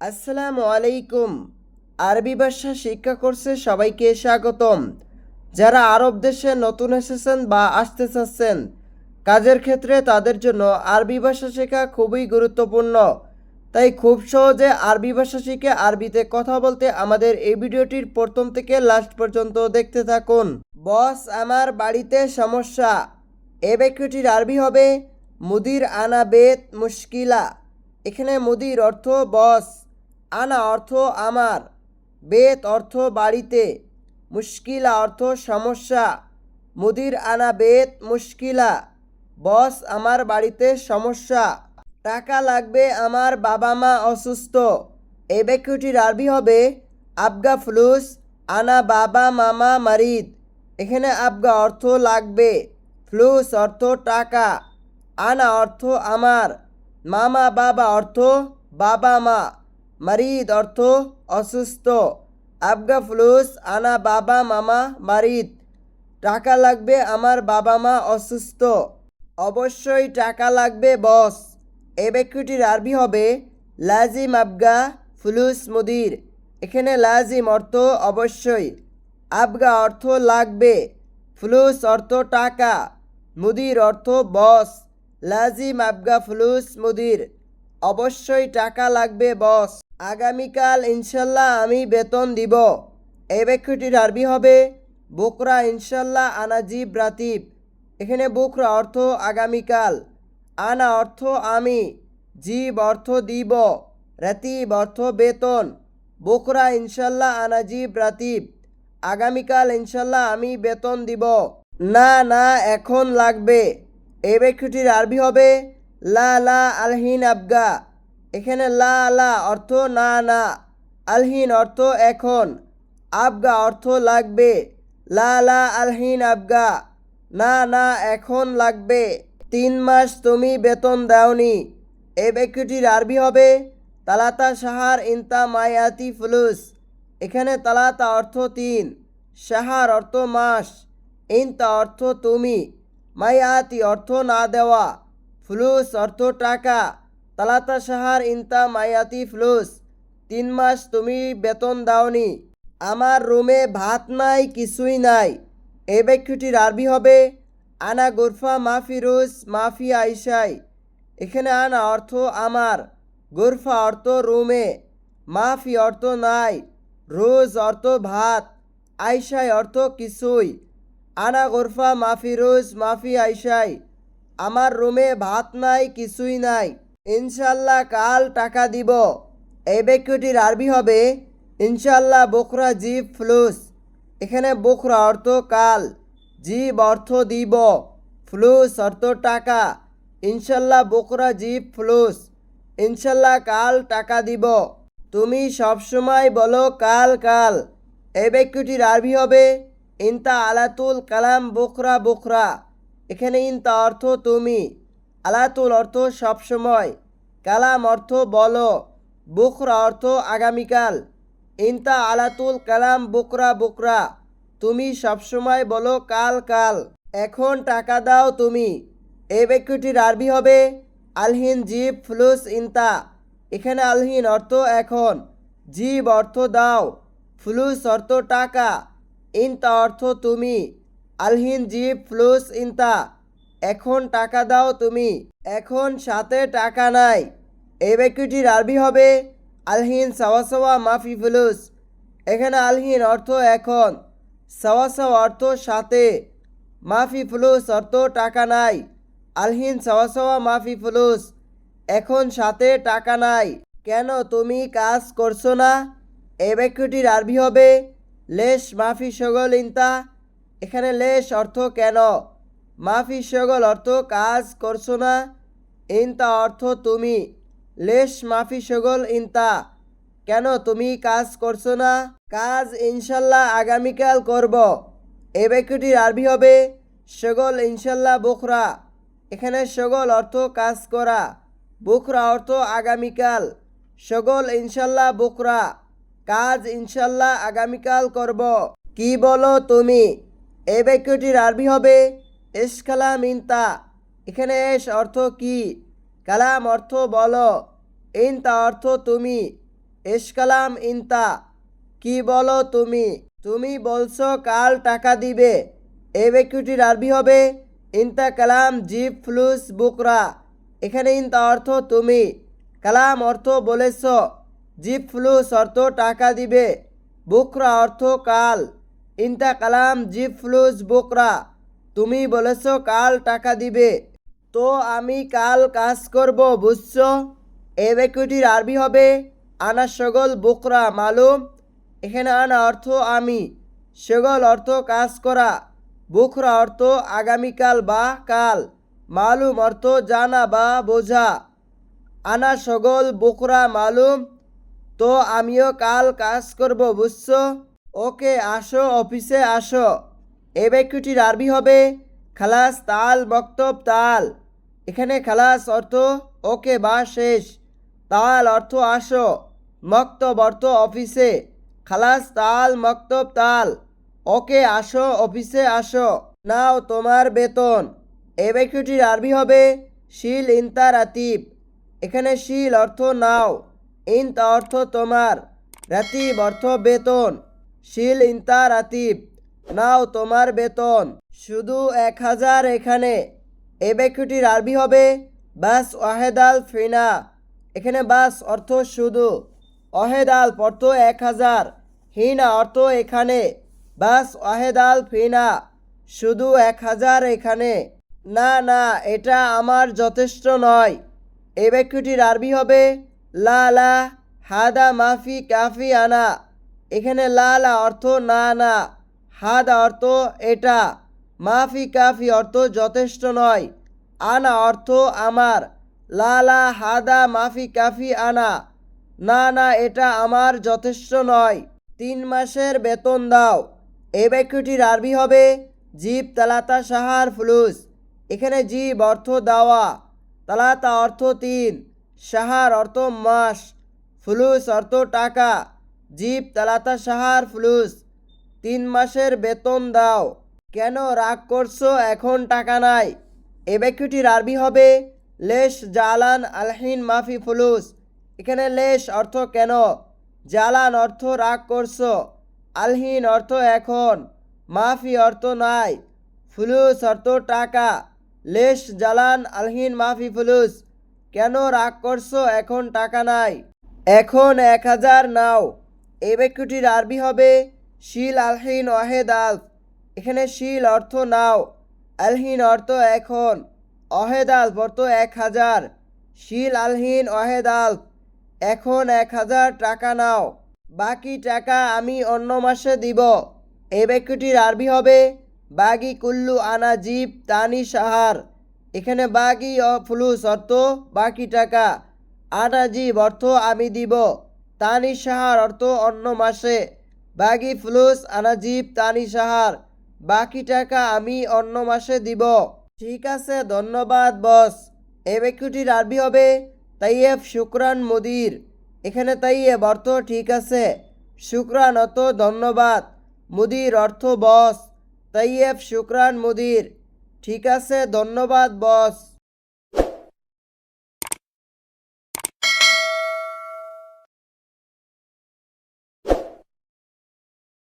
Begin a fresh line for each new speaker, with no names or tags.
আসসালামু আলাইকুম। আরবি ভাষা শিক্ষা কোর্সে সবাইকে স্বাগতম। যারা আরব দেশে নতুন এসেছেন বা আসতে চাচ্ছেন, কাজের ক্ষেত্রে তাদের জন্য আরবি ভাষা শেখা খুবই গুরুত্বপূর্ণ। তাই খুব সহজে আরবি ভাষা শিখে আরবিতে কথা বলতে আমাদের এই ভিডিওটির প্রথম থেকে লাস্ট পর্যন্ত দেখতে থাকুন। বস, আমার বাড়িতে সমস্যা। এ বাক্যটির আরবি হবে মুদির আনা বেত মুশকিলা। এখানে মুদির অর্থ বস। আনা অর্থ আমার। বেত অর্থ বাড়িতে, মুশকিলা অর্থ সমস্যা। মুদির আনা বেত মুশকিলা, বস আমার বাড়িতে সমস্যা। টাকা লাগবে আমার বাবা মা অসুস্থ। এই বাক্যটির আরবি হবে, আবগা ফ্লুস, আনা বাবা মামা মারিদ। এখানে আবগা অর্থ লাগবে, ফ্লুস অর্থ টাকা। আনা অর্থ আমার, মামা বাবা অর্থ বাবা মা। মারিদ অর্থ অসুস্থ আবগা ফ্লুস আনা বাবা মামা মারিদ টাকা লাগবে আমার বাবা মা অসুস্থ অবশ্যই টাকা লাগবে বস এই বাক্যটির আরবি হবে লাজিম আবগা ফুলুস মুদির এখানে লাজিম অর্থ অবশ্যই। আবগা অর্থ লাগবে ফুলুস অর্থ টাকা মুদির অর্থ বস লাজিম আবগা ফুলুস মুদির অবশ্যই টাকা লাগবে, বস। আগামীকাল ইনশাল্লাহ আমি বেতন দিব। এই বাক্যটির আরবি হবে। বোকরা ইনশাল্লাহ আনাজিব রাতিব। এখানে বুকরা অর্থ আগামীকাল। আনা অর্থ আমি, জীব অর্থ দিব, রাতিব অর্থ বেতন। বোকরা ইনশাল্লাহ আনাজিব রাতিব। আগামীকাল ইনশাল্লাহ আমি বেতন দিব। না না, এখন লাগবে। এই বাক্যটির আরবি হবে। লা লা আলহিন আবগা। এখানে লা লা অর্থ না না। আলহিন অর্থ এখন। আবগা অর্থ লাগবে। লা লা আলহিন আবগা। না না, এখন লাগবে। তিন মাস তুমি বেতন দাওনি। এ বাক্যটির আরবি হবে, তালাতা সাহার ইনতা মায়াতি ফুলুস। এখানে তালাতা অর্থ তিন সাহার অর্থ মাস। ইনতা অর্থ তুমি। মায়াতি অর্থ না দেওয়া। ফ্লুস অর্থ টাকা। তালাতা সাহার ইনতা মায়াতি ফ্লুস। তিন মাস তুমি বেতন দাওনি। আমার রুমে ভাত নাই, কিছুই নাই। এই বাক্যটির আরবি হবে, আনা গোরফা মাফি রুস, মাফি আইসাই এখানে আনা অর্থ আমার, গোরফা অর্থ রুমে, মাফি অর্থ নাই রোজ অর্থ ভাত আইসাই অর্থ কিছুই। আনা গোরফা মাফি রোজ মাফি আইসাই আমার রুমে ভাত নাই, কিছুই নাই। ইনশাল্লাহ কাল টাকা দিব। এই বাক্যটির আরবি হবে, ইনশাল্লাহ বকরা জিব ফ্লুস। এখানে বকরা অর্থ কাল, জীব অর্থ দিব। ফ্লুস অর্থ টাকা। ইনশাল্লাহ বকরা জীব ফ্লুস। ইনশাল্লাহ কাল টাকা দিব। তুমি সবসময় বলো কাল কাল। এই বাক্যটির আরবি হবে, ইনতা আলাতুল কালাম বকরা বকরা। এখানে ইনতা অর্থ তুমি। আলাতুল অর্থ সবসময় কালাম অর্থ বলো। বুকরা অর্থ আগামীকাল। ইনতা আলাতুল কালাম বুকরা বুকরা। তুমি সবসময় বলো কাল কাল। এখন টাকা দাও তুমি। এই বাক্যটির আরবি হবে আলহিন, জিব, ফ্লুস ইনতা এখানে আলহিন অর্থ এখন। জীব অর্থ দাও। ফ্লুস অর্থ টাকা। ইনতা অর্থ তুমি। আলহিন জিব ফ্লুস ইনতা, এখন টাকা দাও তুমি, এখন সাথে টাকা নাই। এই বাক্যটির আরবি হবে, আলহিন সাওয়া মাফি ফ্লুস। এখানে আলহিন অর্থ এখন, সাওয়া অর্থ সাথে, মাফি ফ্লুস অর্থ টাকা নাই। আলহিন সাওয়া মাফি ফ্লুস, এখন সাথে টাকা নাই। কেন তুমি কাজ করছ না? এই বাক্যটির আরবি হবে, লেশ মাফি সগল ইনতা এখানে লেশ অর্থ কেন? মাফি সগল অর্থ কাজ করছ না? ইনতা অর্থ তুমি। লেশ মাফি সগল ইনতা। কেন তুমি কাজ করছ না? কাজ ইনশাল্লাহ আগামীকাল করব। এই বাক্যটির আরবি হবে, সগল ইনশাল্লাহ বখরা। এখানে সগল অর্থ কাজ করা। বুকরা অর্থ আগামীকাল। সগল ইনশাল্লাহ বুকরা কাজ ইনশাল্লাহ আগামীকাল করব। কি বলো তুমি? এই বাক্যটির আরবি হবে? এসকালা মিনতা এখানে এস অর্থ কি? কালাম অর্থ বলো। ইনতা অর্থ তুমি। এসকালাম ইনতা। কি বলো তুমি? তুমি বলছো কাল টাকা দিবে। এই বাক্যটির আরবি হবে? ইনতা কালাম, জিপ, ফ্লুস, বুকরা। এখানে ইনতা অর্থ তুমি। কালাম অর্থ বলেছ। জিপ, ফ্লুস অর্থ টাকা দিবে। বুকরা অর্থ কাল। ইনতা কালাম জিপ ফ্লুস বুকরা। তুমি বলেছ কাল টাকা দিবে। তো আমি কাল কাজ করব, বুঝছ? এই বাক্যটির আরবি হবে, আনা সগল বোকরা, মালুম। এখানে আনা অর্থ আমি। সেগল অর্থ কাজ করা, বুকরা অর্থ আগামীকাল বা কাল। মালুম অর্থ জানা বা বোঝা। আনা সগল বুকরা, মালুম। তো আমিও কাল কাজ করব, বুঝছ? ওকে, আসো, অফিসে আসো। এই বাক্যটির আরবি হবে, খালাস তাল মক্তব তাল। এখানে খালাস অর্থ, ওকে, বা, শেষ। তাল অর্থ, আসো। মক্তব অর্থ, অফিসে। খালাস তাল, মক্তব তাল। ওকে, আসো, অফিসে আসো। নাও তোমার বেতন। এই বাক্যটির আরবি হবে, শিল, ইনতা, রাতিব। এখানে শিল অর্থ, নাও। ইনতা অর্থ, তোমার। রাতিব অর্থ, বেতন। শিল ইনতা রাতিব নাও তোমার বেতন। শুধু এক হাজার এখানে। এ বাক্যটির আরবি হবে বাস ওয়াহেদাল ফিনা। এখানে বাস অর্থ শুধু। অহেদাল অর্থ এক হাজার। হিনা অর্থ এখানে। বাস ওয়াহেদাল ফিনা। শুধু এক হাজার এখানে। না না, এটা আমার যথেষ্ট নয়। এই বাক্যটির আরবি হবে লা লা হাদা মাফি কাফি আনা। এখানে লা লা অর্থ না না। হাদা অর্থ এটা। মাফি কাফি অর্থ যথেষ্ট নয়। আনা অর্থ আমার। লা লা হাদা মাফি কাফি আনা। না না, এটা আমার যথেষ্ট নয়। তিন মাসের বেতন দাও। এই বাক্যটির আরবি হবে জীব তালাতা সাহার ফ্লুস। এখানে জীব অর্থ দাওয়া। তালাতা অর্থ তিন। সাহার অর্থ মাস। ফ্লুস অর্থ টাকা। জীব তালাতা সাহার ফ্লুস, তিন মাসের বেতন দাও। কেন রাগ করছ? এখন টাকা নাই। এ বাক্যটির আরবি হবে, লেশ জালান আলহিন মাফি ফুলুস। এখানে লেশ অর্থ কেন? জালান অর্থ রাগ করছ। আলহিন অর্থ এখন, মাফি অর্থ নাই। ফুলুস অর্থ টাকা, লেশ জালান আলহিন মাফি ফুলুস। কেন রাগ করছ? এখন টাকা নাই। এখন এক হাজার নাও। এই বাক্যটির আরবি হবে। শিল আলহিন ওয়াহেদ আলফ এখানে শিল অর্থ নাও, আলহিন অর্থ এখন। অহেদ আলফ অর্থ এক হাজার। শিল আলহিন অহেদ আলফ এখন এক হাজার টাকা নাও। বাকি টাকা আমি অন্য মাসে দিব। এই বাক্যটির আরবি হবে। বাগি কুল্লু আনা জিপ তানি সাহার। এখানে বাগি অ ফুলুস অর্থ বাকি টাকা। আনা জীব অর্থ আমি দিব। তানি সাহার অর্থ অন্য মাসে। বাগি ফুলুস, আনাজিব, তানি সাহার। বাকি টাকা আমি অন্য মাসে দিব। ঠিক আছে, ধন্যবাদ, বস। এই বাক্যটির আরবি হবে। তাইয়েব, শুক্রান, মুদির। এখানে তাইয়েব, অর্থ ঠিক আছে। শুক্রান, অত ধন্যবাদ। মুদির অর্থ, বস। তাইয়েব, শুক্রান, মুদির। ঠিক আছে, ধন্যবাদ, বস।